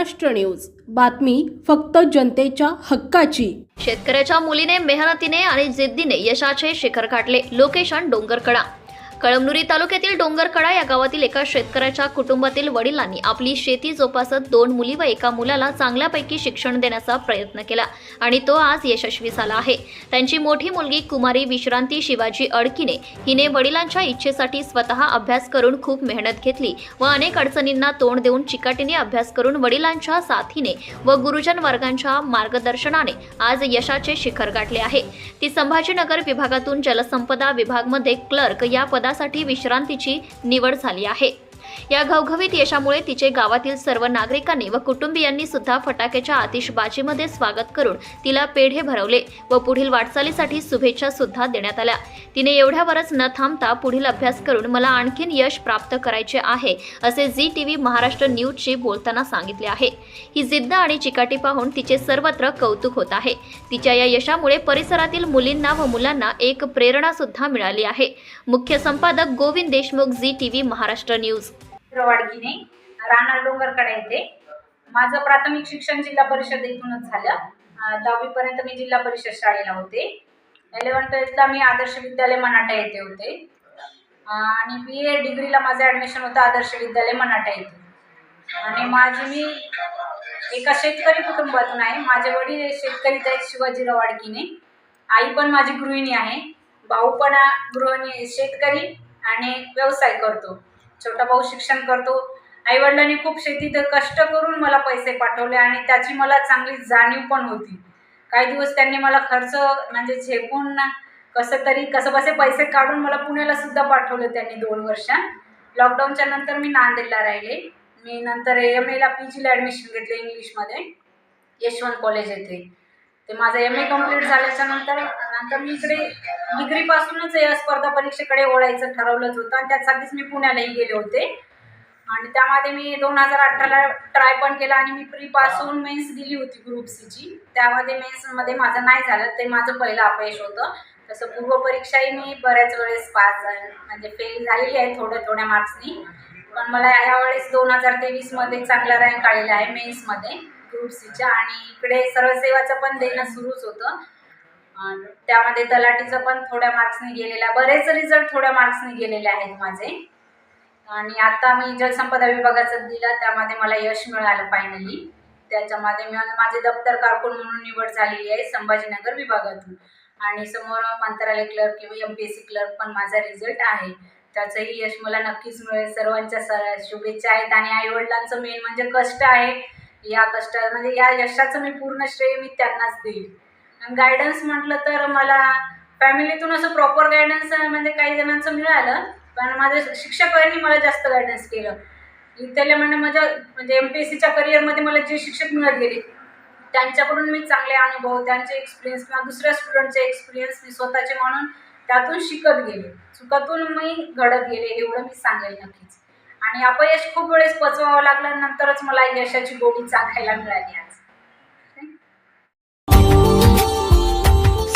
Maharashtra news. बातमी फक्त जनतेच्या हक्काची. शेतकऱ्याच्या मुलीने मेहनतीने आणि जिद्दीने यशाचे शिखर गाठले लोकेशन डोंगरकडा. कळमनुरी तालुक्यातील डोंगरकडा या गावातील एका शेतकऱ्याच्या कुटुंबातील वडिलांनी आपली शेती जोपासत दोन मुली व एका मुलाला चांगल्यापैकी शिक्षण देण्याचा प्रयत्न केला आणि तो आज यशस्वी झाला आहे. त्यांची मोठी मुलगी कुमारी विश्रांती शिवाजी अडकिने हिने वडिलांच्या इच्छेसाठी स्वतः अभ्यास करून खूप मेहनत घेतली व अनेक अडचणींना तोंड देऊन चिकाटीने अभ्यास करून वडिलांच्या साथीने व गुरुजन वर्गांच्या मार्गदर्शनाने आज यशाचे शिखर गाठले आहे. ती संभाजीनगर विभागातून जलसंपदा विभागमध्ये क्लर्क या पदा पदासाठी विश्रांतीची निवड झाली आहे. या घवघवीत यशामुळे तिचे गावातील सर्व नागरिकांनी व कुटुंबियांनी सुद्धा फटाक्याच्या आतिषबाजीमध्ये स्वागत करून तिला पेढे भरवले व पुढील वाटचालीसाठी शुभेच्छा सुद्धा देण्यात आल्या. तिने एवढ्यावरच न थांबता पुढील अभ्यास करून मला आणखीन यश प्राप्त करायचे आहे असे झी टीव्ही महाराष्ट्र न्यूजशी बोलताना सांगितले आहे. ही जिद्द आणि चिकाटी पाहून तिचे सर्वत्र कौतुक होत आहे. तिच्या या यशामुळे परिसरातील मुलींना व मुलांना एक प्रेरणा सुद्धा मिळाली आहे. मुख्य संपादक Govind Deshmukh Zee TV Maharashtra news. रवाडकीने राहणार डोंगरकडे येते. माझं प्राथमिक शिक्षण जिल्हा परिषद इथूनच झालं. दहावीपर्यंत मी जिल्हा परिषद शाळेला होते. इलेवन ट्वेल्थला मी आदर्श विद्यालय मनाटा येथे होते. आणि बी ए डिग्रीला माझं ॲडमिशन होतं आदर्श विद्यालय मनाटा येथे. आणि माझी मी एका शेतकरी कुटुंबातून आहे. माझे वडील शेतकरीच आहेत शिवाजीराव वाडकीने आई पण माझी गृहिणी आहे. भाऊ पण गृहिणी शेतकरी आणि व्यवसाय करतो. छोटा भाऊ शिक्षण करतो. आईवडिलांनी खूप शेतीत कष्ट करून मला पैसे पाठवले आणि त्याची मला चांगली जाणीव पण होती. काही दिवस त्यांनी मला खर्च म्हणजे झेपून कसं तरी कसं बसे पैसे काढून मला पुण्याला सुद्धा पाठवलं त्यांनी दोन वर्ष. लॉकडाऊनच्या नंतर मी नांदेडला राहिले. मी नंतर एम एला पी जीला ॲडमिशन घेतलं इंग्लिशमध्ये यशवंत कॉलेज येथे. ते माझं एम ए कंप्लीट झाल्याच्यानंतर आता मी इकडे डिग्रीपासूनच या स्पर्धा परीक्षेकडे ओढायचं ठरवलंच होतं आणि त्यासाठीच मी पुण्यालाही गेले होते. आणि त्यामध्ये मी दोन हजार अठराला ट्राय पण केला आणि मी प्रीपासून मेन्स दिली होती ग्रुप सीची त्यामध्ये मेन्समध्ये माझं नाही झालं ते माझं पहिलं अपयश होतं. तसं पूर्वपरीक्षाही मी बऱ्याच वेळेस पास झाले म्हणजे फेल झालेली आहे थोड्या थोड्या मार्क्सनी पण मला यावेळेस दोन हजार तेवीसमध्ये चांगला रँक आलेला आहे मेन्समध्ये ग्रुप सीच्या आणि इकडे सर्वसेवाचं पण देणं सुरूच होतं. त्यामध्ये तलाठीचं पण थोड्या मार्क्सनी गेलेला बरेच रिझल्ट थोड्या मार्क्सनी गेलेले आहेत माझे. आणि आता मी जलसंपदा विभागाचं दिलं त्यामध्ये मला यश मिळालं फायनली त्याच्यामध्ये मी माझे दप्तर कारकून म्हणून निवड झालेली आहे संभाजीनगर विभागातून. आणि समोर मंत्रालय क्लर्क किंवा M P S C clerk पण माझा रिझल्ट आहे. त्याचंही यश मला नक्कीच मिळेल. सर्वांच्या स शुभेच्छा आहेत. आणि आईवडिलांचं मेन म्हणजे कष्ट आहे. या कष्ट म्हणजे या यशाचं मी पूर्ण श्रेय मी त्यांनाच देईल. आणि गायडन्स म्हटलं तर मला फॅमिलीतून असं प्रॉपर गायडन्स म्हणजे काही जणांचं मिळालं पण माझ्या शिक्षकांनी मला जास्त गायडन्स केलं. इथल्या म्हणजे माझ्या म्हणजे एम पी एस सीच्या करिअरमध्ये मला जे शिक्षक मिळत गेले त्यांच्याकडून मी चांगले अनुभव त्यांचे एक्सपिरियन्स किंवा दुसऱ्या स्टुडंटचे एक्सपिरियन्स मी स्वतःचे म्हणून त्यातून शिकत गेले. चुकातून मी घडत गेले एवढं मी सांगेल नक्कीच. आणि अपयश खूप वेळेस पचवावं लागलं नंतरच मला यशाची गोडी चाखायला मिळाली आहे.